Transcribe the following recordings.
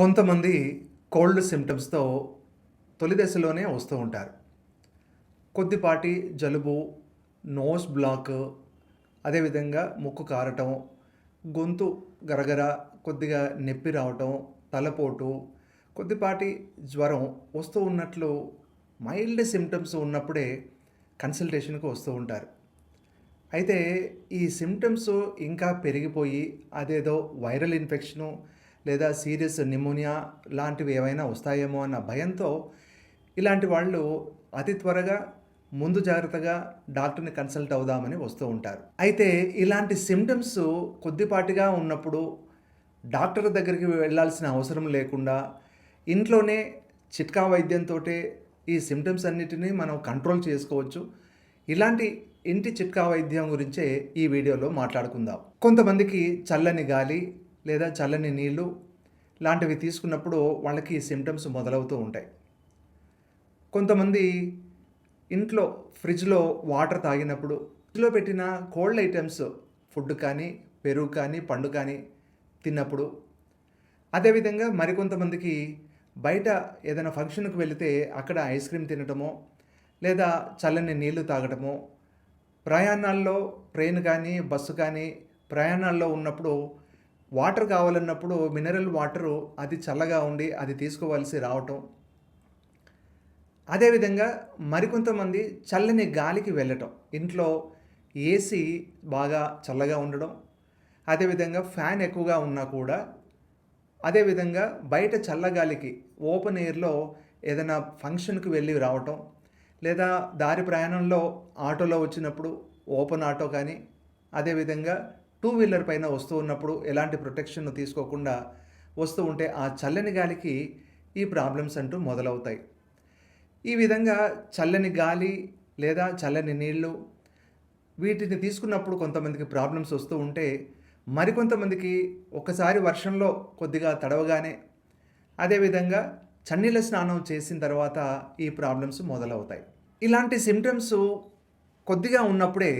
కొంతమంది కోల్డ్ సిమ్టమ్స్తో తొలి దశలోనే వస్తూ ఉంటారు. కొద్దిపాటి జలుబు నోస్ బ్లాక్ అదేవిధంగా ముక్కు కారటం గొంతు గరగర కొద్దిగా నొప్పి రావటం తలపోటు కొద్దిపాటి జ్వరం వస్తూ ఉన్నట్లు మైల్డ్ సిమ్టమ్స్ ఉన్నప్పుడే కన్సల్టేషన్కి వస్తూ ఉంటారు. అయితే ఈ సిమ్టమ్స్ ఇంకా పెరిగిపోయి అదేదో వైరల్ ఇన్ఫెక్షను లేదా సీరియస్ నిమోనియా లాంటివి ఏవైనా వస్తాయేమో అన్న భయంతో ఇలాంటి వాళ్ళు అతి త్వరగా ముందు జాగ్రత్తగా డాక్టర్ని కన్సల్ట్ అవుదామని వస్తూ ఉంటారు. అయితే ఇలాంటి సిమ్టమ్స్ కొద్దిపాటిగా ఉన్నప్పుడు డాక్టర్ దగ్గరికి వెళ్ళాల్సిన అవసరం లేకుండా ఇంట్లోనే చిట్కా వైద్యంతో ఈ సిమ్టమ్స్ అన్నిటినీ మనం కంట్రోల్ చేసుకోవచ్చు. ఇలాంటి ఇంటి చిట్కా వైద్యం గురించే ఈ వీడియోలో మాట్లాడుకుందాం. కొంతమందికి చల్లని గాలి లేదా చల్లని నీళ్ళు లాంటివి తీసుకున్నప్పుడు వాళ్ళకి సిమ్టమ్స్ మొదలవుతూ ఉంటాయి. కొంతమంది ఇంట్లో ఫ్రిడ్జ్లో వాటర్ తాగినప్పుడు ఫ్రిడ్జ్లో పెట్టిన కోల్డ్ ఐటమ్స్ ఫుడ్ కానీ పెరుగు కానీ పండు కానీ తిన్నప్పుడు అదేవిధంగా మరికొంతమందికి బయట ఏదైనా ఫంక్షన్కి వెళితే అక్కడ ఐస్ క్రీమ్ తినటమో లేదా చల్లని నీళ్ళు తాగటమో ప్రయాణాల్లో ట్రైన్ కానీ బస్సు కానీ ప్రయాణాల్లో ఉన్నప్పుడు వాటర్ కావాలన్నప్పుడు మినరల్ వాటరు అది చల్లగా ఉండి అది తీసుకోవాల్సి రావటం. అదేవిధంగా మరికొంతమంది చల్లని గాలికి వెళ్ళటం. ఇంట్లో ఏసీ బాగా చల్లగా ఉండడం. అదేవిధంగా ఫ్యాన్ ఎక్కువగా ఉన్నా కూడా అదేవిధంగా బయట చల్లగాలికి ఓపెన్ ఎయిర్లో ఏదైనా ఫంక్షన్కి వెళ్ళి రావటం. లేదా దారి ప్రయాణంలో ఆటోలో వచ్చినప్పుడు ఓపెన్ ఆటో కానీ అదేవిధంగా టూ వీలర్ పైన వస్తూ ఉన్నప్పుడు ఎలాంటి ప్రొటెక్షన్ తీసుకోకుండా వస్తూ ఉంటే ఆ చల్లని గాలికి ఈ ప్రాబ్లమ్స్ అంటూ మొదలవుతాయి. ఈ విధంగా చల్లని గాలి లేదా చల్లని నీళ్ళు వీటిని తీసుకున్నప్పుడు కొంతమందికి ప్రాబ్లమ్స్ వస్తూ ఉంటే మరికొంతమందికి ఒకసారి వర్షంలో కొద్దిగా తడవగానే అదేవిధంగా చన్నీళ్ళ స్నానం చేసిన తర్వాత ఈ ప్రాబ్లమ్స్ మొదలవుతాయి. ఇలాంటి సిమ్టమ్స్ కొద్దిగా ఉన్నప్పుడే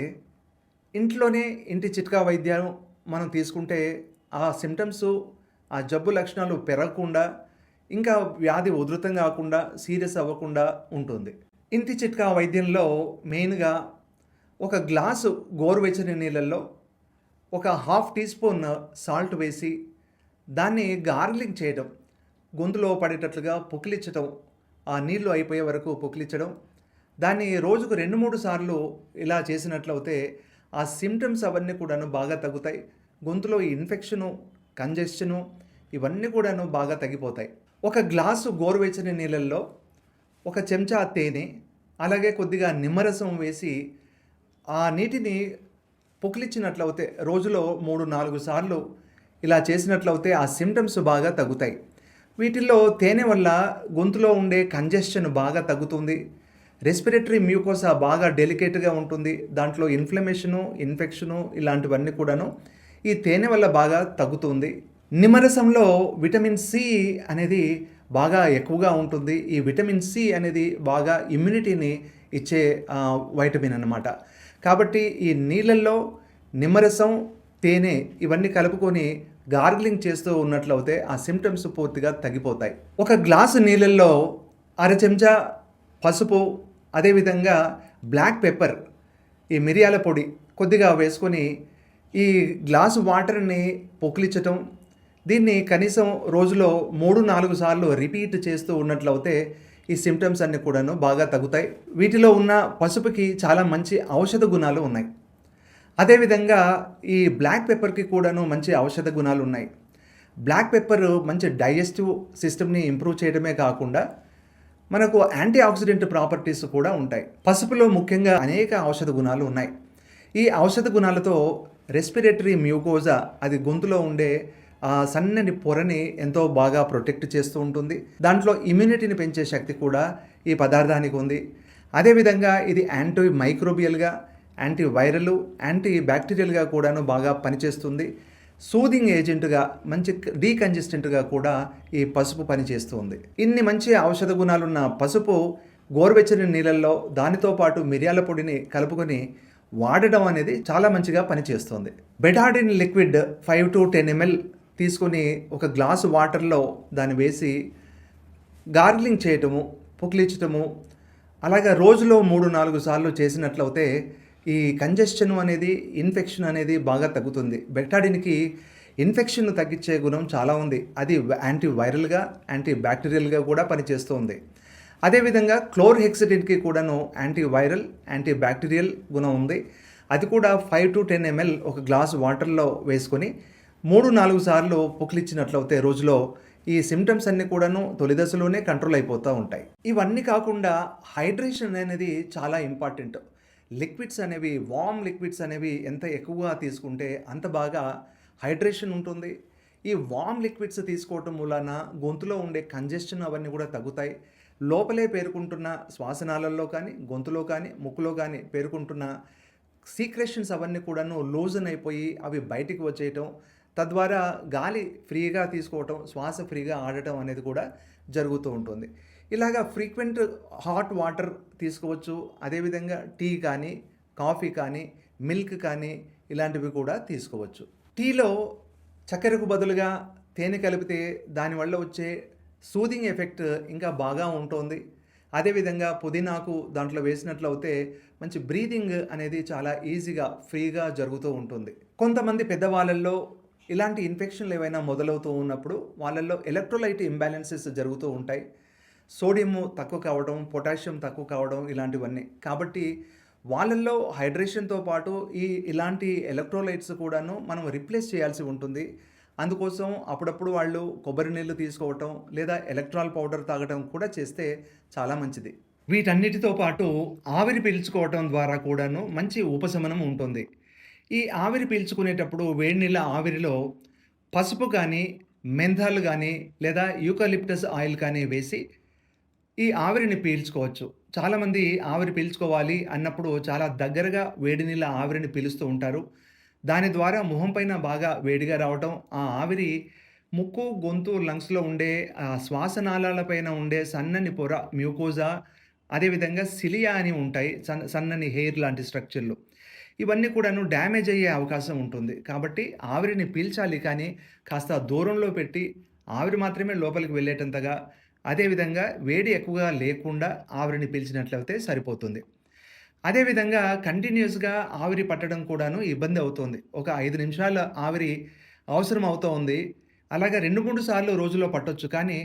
ఇంట్లోనే ఇంటి చిట్కా వైద్యం మనం తీసుకుంటే ఆ సిమ్టమ్స్ ఆ జబ్బు లక్షణాలు పెరగకుండా ఇంకా వ్యాధి ఉధృతం కాకుండా సీరియస్ అవ్వకుండా ఉంటుంది. ఇంటి చిట్కా వైద్యంలో మెయిన్గా ఒక గ్లాసు గోరువెచ్చని నీళ్ళల్లో ఒక హాఫ్ టీ స్పూన్ సాల్ట్ వేసి దాన్ని గార్లింగ్ చేయడం గొంతులో పడేటట్లుగా పుకిలించడం ఆ నీళ్ళు అయిపోయే వరకు పుకిలించడం దాన్ని రోజుకు రెండు మూడు సార్లు ఇలా చేసినట్లయితే ఆ సిమ్టమ్స్ అవన్నీ కూడాను బాగా తగ్గుతాయి. గొంతులో ఇన్ఫెక్షను కంజెషను ఇవన్నీ కూడాను బాగా తగ్గిపోతాయి. ఒక గ్లాసు గోరువెచ్చని నీళ్ళల్లో ఒక చెంచా తేనె అలాగే కొద్దిగా నిమ్మరసం వేసి ఆ నీటిని పుకిలిచ్చినట్లయితే రోజులో మూడు నాలుగు సార్లు ఇలా చేసినట్లయితే ఆ సిమ్టమ్స్ బాగా తగ్గుతాయి. వీటిల్లో తేనె వల్ల గొంతులో ఉండే కంజెషన్ బాగా తగ్గుతుంది. రెస్పిరేటరీ మ్యూకోసా బాగా డెలికేట్గా ఉంటుంది. దాంట్లో ఇన్ఫ్లమేషను ఇన్ఫెక్షను ఇలాంటివన్నీ కూడాను ఈ తేనె వల్ల బాగా తగ్గుతుంది. నిమ్మరసంలో విటమిన్ సి అనేది బాగా ఎక్కువగా ఉంటుంది. ఈ విటమిన్ సి అనేది బాగా ఇమ్యూనిటీని ఇచ్చే వైటమిన్ అన్నమాట. కాబట్టి ఈ నీళ్ళల్లో నిమ్మరసం తేనె ఇవన్నీ కలుపుకొని గార్గిలింగ్ చేస్తూ ఉన్నట్లయితే ఆ సిమ్టమ్స్ పూర్తిగా తగ్గిపోతాయి. ఒక గ్లాసు నీళ్ళల్లో అర చెంచా పసుపు అదేవిధంగా బ్లాక్ పెప్పర్ ఈ మిరియాల పొడి కొద్దిగా వేసుకొని ఈ గ్లాసు వాటర్ని పొకిలించటం దీన్ని కనీసం రోజులో మూడు నాలుగు సార్లు రిపీట్ చేస్తూ ఉన్నట్లయితే ఈ సిమ్టమ్స్ అన్నీ కూడాను బాగా తగ్గుతాయి. వీటిలో ఉన్న పసుపుకి చాలా మంచి ఔషధ గుణాలు ఉన్నాయి. అదేవిధంగా ఈ బ్లాక్ పెప్పర్కి కూడాను మంచి ఔషధ గుణాలు ఉన్నాయి. బ్లాక్ పెప్పర్ మంచి డైజెస్టివ్ సిస్టమ్ని ఇంప్రూవ్ చేయడమే కాకుండా మనకు యాంటీ ఆక్సిడెంట్ ప్రాపర్టీస్ కూడా ఉంటాయి. పసుపులో ముఖ్యంగా అనేక ఔషధ గుణాలు ఉన్నాయి. ఈ ఔషధ గుణాలతో రెస్పిరేటరీ మ్యూకోజా అది గొంతులో ఉండే ఆ సన్నని పొరని ఎంతో బాగా ప్రొటెక్ట్ చేస్తూ ఉంటుంది. దాంట్లో ఇమ్యూనిటీని పెంచే శక్తి కూడా ఈ పదార్థానికి ఉంది. అదేవిధంగా ఇది యాంటీ మైక్రోబియల్గా యాంటీ వైరల్ యాంటీ బ్యాక్టీరియల్గా కూడాను బాగా పనిచేస్తుంది. సూదింగ్ ఏజెంట్గా మంచి డీకంజెస్టెంట్గా కూడా ఈ పసుపు పనిచేస్తుంది. ఇన్ని మంచి ఔషధ గుణాలున్న పసుపు గోరువెచ్చని నీళ్ళల్లో దానితో పాటు మిరియాల పొడిని కలుపుకొని వాడడం అనేది చాలా మంచిగా పనిచేస్తుంది. Betadine liquid five to ten ML తీసుకొని ఒక గ్లాసు వాటర్లో దాన్ని వేసి గార్గ్లింగ్ చేయటము పుక్లించటము అలాగే రోజులో మూడు నాలుగు సార్లు చేసినట్లయితే ఈ కంజెషన్ అనేది ఇన్ఫెక్షన్ అనేది బాగా తగ్గుతుంది. బెటాడిన్కి ఇన్ఫెక్షన్ తగ్గించే గుణం చాలా ఉంది. అది యాంటీవైరల్గా యాంటీ బ్యాక్టీరియల్గా కూడా పనిచేస్తుంది అదేవిధంగా క్లోర్హెక్సిడిన్కి కూడాను యాంటీవైరల్ యాంటీ బ్యాక్టీరియల్ గుణం ఉంది. అది కూడా ఫైవ్ టు టెన్ ఎంఎల్ ఒక గ్లాస్ వాటర్లో వేసుకొని మూడు నాలుగు సార్లు పుక్లిచ్చినట్లయితే రోజులో ఈ సిమ్టమ్స్ అన్నీ కూడాను తొలి దశలోనే కంట్రోల్ అయిపోతూ ఉంటాయి. ఇవన్నీ కాకుండా హైడ్రేషన్ అనేది చాలా ఇంపార్టెంట్. లిక్విడ్స్ అనేవి వామ్ లిక్విడ్స్ అనేవి ఎంత ఎక్కువగా తీసుకుంటే అంత బాగా హైడ్రేషన్ ఉంటుంది. ఈ వామ్ లిక్విడ్స్ తీసుకోవటం వలన గొంతులో ఉండే కంజెషన్ అవన్నీ కూడా తగ్గుతాయి. లోపలే పేర్కొంటున్న శ్వాసనాళల్లో కానీ గొంతులో కానీ ముక్కులో కానీ పేర్కొంటున్న సీక్రెషన్స్ అవన్నీ కూడాను లూజన్ అయిపోయి అవి బయటికి వచ్చేయటం తద్వారా గాలి ఫ్రీగా తీసుకోవటం శ్వాస ఫ్రీగా ఆడటం అనేది కూడా జరుగుతూ ఉంటుంది. ఇలాగా ఫ్రీక్వెంట్ హాట్ వాటర్ తీసుకోవచ్చు. అదేవిధంగా టీ కానీ కాఫీ కానీ మిల్క్ కానీ ఇలాంటివి కూడా తీసుకోవచ్చు. టీలో చక్కెరకు బదులుగా తేనె కలిపితే దానివల్ల వచ్చే సూదింగ్ ఎఫెక్ట్ ఇంకా బాగా ఉంటుంది. అదేవిధంగా పుదీనాకు దాంట్లో వేసినట్లయితే మంచి బ్రీదింగ్ అనేది చాలా ఈజీగా ఫ్రీగా జరుగుతూ ఉంటుంది. కొంతమంది పెద్దవాళ్ళల్లో ఇలాంటి ఇన్ఫెక్షన్లు ఏవైనా మొదలవుతూ ఉన్నప్పుడు వాళ్ళల్లో ఎలక్ట్రోలైట్ ఇంబ్యాలెన్సెస్ జరుగుతూ ఉంటాయి. సోడియం తక్కువ కావడం పొటాషియం తక్కువ కావడం ఇలాంటివన్నీ. కాబట్టి వాళ్ళల్లో హైడ్రేషన్తో పాటు ఈ ఇలాంటి ఎలక్ట్రోలైట్స్ కూడాను మనం రిప్లేస్ చేయాల్సి ఉంటుంది. అందుకోసం అప్పుడప్పుడు వాళ్ళు కొబ్బరి నీళ్ళు తీసుకోవటం లేదా ఎలక్ట్రాల్ పౌడర్ తాగటం కూడా చేస్తే చాలా మంచిది. వీటన్నిటితో పాటు ఆవిరి పీల్చుకోవటం ద్వారా కూడాను మంచి ఉపశమనం ఉంటుంది. ఈ ఆవిరి పీల్చుకునేటప్పుడు వేడి నీళ్ళ ఆవిరిలో పసుపు కానీ మెంథాలు కానీ లేదా యూకలిప్టస్ ఆయిల్ కానీ వేసి ఈ ఆవిరిని పీల్చుకోవచ్చు. చాలామంది ఆవిరి పీల్చుకోవాలి అన్నప్పుడు చాలా దగ్గరగా వేడి నీళ్ళ ఆవిరిని పీలుస్తూ ఉంటారు. దాని ద్వారా మొహం పైన బాగా వేడిగా రావటం ఆ ఆవిరి ముక్కు గొంతు లంగ్స్లో ఉండే ఆ శ్వాస పైన ఉండే సన్నని పొర మ్యూకోజా అదేవిధంగా సిలియా అని ఉంటాయి సన్ సన్నని హెయిర్ లాంటి స్ట్రక్చర్లు. ఇవన్నీ కూడాను డ్యామేజ్ అయ్యే అవకాశం ఉంటుంది. కాబట్టి ఆవిరిని పీల్చాలి కానీ కాస్త దూరంలో పెట్టి ఆవిరి మాత్రమే లోపలికి వెళ్ళేటంతగా అదేవిధంగా వేడి ఎక్కువగా లేకుండా ఆవిరిని పీల్చినట్లయితే సరిపోతుంది. అదేవిధంగా కంటిన్యూస్గా ఆవిరి పట్టడం కూడాను ఇబ్బంది అవుతుంది. ఒక ఐదు నిమిషాల ఆవిరి అవసరం అవుతూ ఉంది అలాగా రెండు మూడు సార్లు రోజులో పట్టొచ్చు. కానీ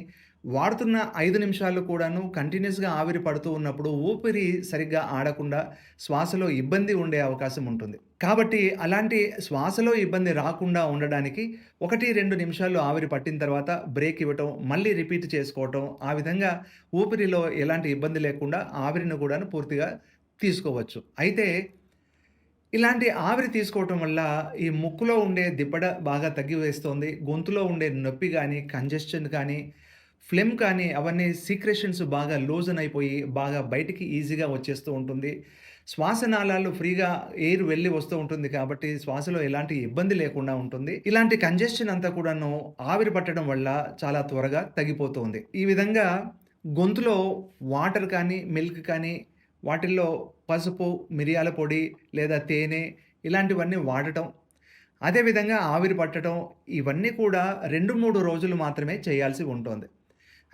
వాడుతున్న ఐదు నిమిషాలు కూడాను కంటిన్యూస్గా ఆవిరి పడుతూ ఉన్నప్పుడు ఊపిరి సరిగ్గా ఆడకుండా శ్వాసలో ఇబ్బంది ఉండే అవకాశం ఉంటుంది. కాబట్టి అలాంటి శ్వాసలో ఇబ్బంది రాకుండా ఉండడానికి ఒకటి రెండు నిమిషాలు ఆవిరి పట్టిన తర్వాత బ్రేక్ ఇవ్వటం మళ్ళీ రిపీట్ చేసుకోవటం ఆ విధంగా ఊపిరిలో ఎలాంటి ఇబ్బంది లేకుండా ఆవిరిని కూడాను పూర్తిగా తీసుకోవచ్చు. అయితే ఇలాంటి ఆవిరి తీసుకోవటం వల్ల ఈ ముక్కులో ఉండే దిబ్బడ బాగా తగ్గివేస్తోంది. గొంతులో ఉండే నొప్పి కానీ కంజెషన్ కానీ ఫ్లెమ్ కానీ అవన్నీ సీక్రెషన్స్ బాగా లూజన్ అయిపోయి బాగా బయటికి ఈజీగా వచ్చేస్తూ ఉంటుంది. శ్వాసనాళాలు ఫ్రీగా ఎయిర్ వెళ్ళి వస్తూ ఉంటుంది కాబట్టి శ్వాసలో ఎలాంటి ఇబ్బంది లేకుండా ఉంటుంది. ఇలాంటి కంజెషన్ అంతా కూడాను ఆవిరి పట్టడం వల్ల చాలా త్వరగా తగ్గిపోతుంది. ఈ విధంగా గొంతులో వాటర్ కానీ మిల్క్ కానీ వాటిల్లో పసుపు మిరియాల పొడి లేదా తేనె ఇలాంటివన్నీ వాడటం అదేవిధంగా ఆవిరి పట్టడం ఇవన్నీ కూడా రెండు మూడు రోజులు మాత్రమే చేయాల్సి ఉంటుంది.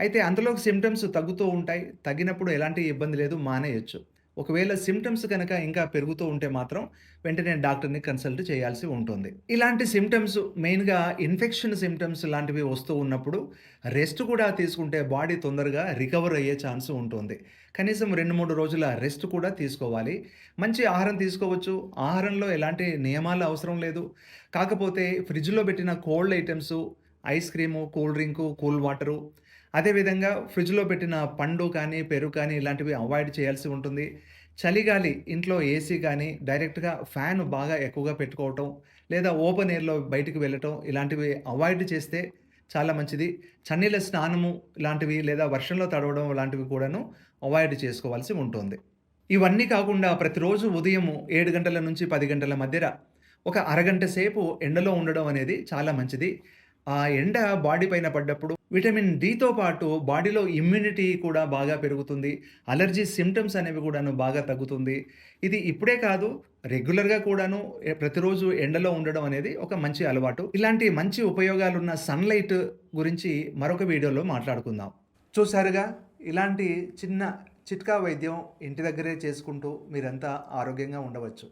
అయితే అందులో సిమ్టమ్స్ తగ్గుతూ ఉంటాయి. తగ్గినప్పుడు ఎలాంటి ఇబ్బంది లేదు మానేయచ్చు. ఒకవేళ సిమ్టమ్స్ కనుక ఇంకా పెరుగుతూ ఉంటే మాత్రం వెంటనే డాక్టర్ని కన్సల్ట్ చేయాల్సి ఉంటుంది. ఇలాంటి సిమ్టమ్స్ మెయిన్గా ఇన్ఫెక్షన్ సిమ్టమ్స్ లాంటివి వస్తూ ఉన్నప్పుడు రెస్ట్ కూడా తీసుకుంటే బాడీ తొందరగా రికవర్ అయ్యే ఛాన్స్ ఉంటుంది. కనీసం రెండు మూడు రోజుల రెస్ట్ కూడా తీసుకోవాలి. మంచి ఆహారం తీసుకోవచ్చు. ఆహారంలో ఎలాంటి నియమాలు అవసరం లేదు. కాకపోతే ఫ్రిడ్జ్లో పెట్టిన cold items ice cream cool drink cool water అదేవిధంగా ఫ్రిడ్జ్లో పెట్టిన పండు కానీ పెరుగు కానీ ఇలాంటివి అవాయిడ్ చేయాల్సి ఉంటుంది. చలిగాలి ఇంట్లో ఏసీ కానీ డైరెక్ట్గా ఫ్యాన్ బాగా ఎక్కువగా పెట్టుకోవటం లేదా ఓపెన్ ఎయిర్లో బయటికి వెళ్ళటం ఇలాంటివి అవాయిడ్ చేస్తే చాలా మంచిది. చన్నీళ్ళ స్నానము ఇలాంటివి లేదా వర్షంలో తడవడం లాంటివి కూడాను అవాయిడ్ చేసుకోవాల్సి ఉంటుంది. ఇవన్నీ కాకుండా ప్రతిరోజు ఉదయం ఏడు గంటల నుంచి పది గంటల మధ్యన ఒక అరగంట సేపు ఎండలో ఉండడం అనేది చాలా మంచిది. ఆ ఎండ బాడీ పైన పడ్డప్పుడు విటమిన్ డితో పాటు బాడీలో ఇమ్యూనిటీ కూడా బాగా పెరుగుతుంది. అలర్జీ సిమ్టమ్స్ అనేవి కూడాను బాగా తగ్గుతుంది. ఇది ఇప్పుడే కాదు రెగ్యులర్గా కూడాను ప్రతిరోజు ఎండలో ఉండడం అనేది ఒక మంచి అలవాటు. ఇలాంటి మంచి ఉపయోగాలున్న సన్లైట్ గురించి మరొక వీడియోలో మాట్లాడుకుందాం. చూసారుగా ఇలాంటి చిన్న చిట్కా వైద్యం ఇంటి దగ్గరే చేసుకుంటూ మీరంతా ఆరోగ్యంగా ఉండవచ్చు.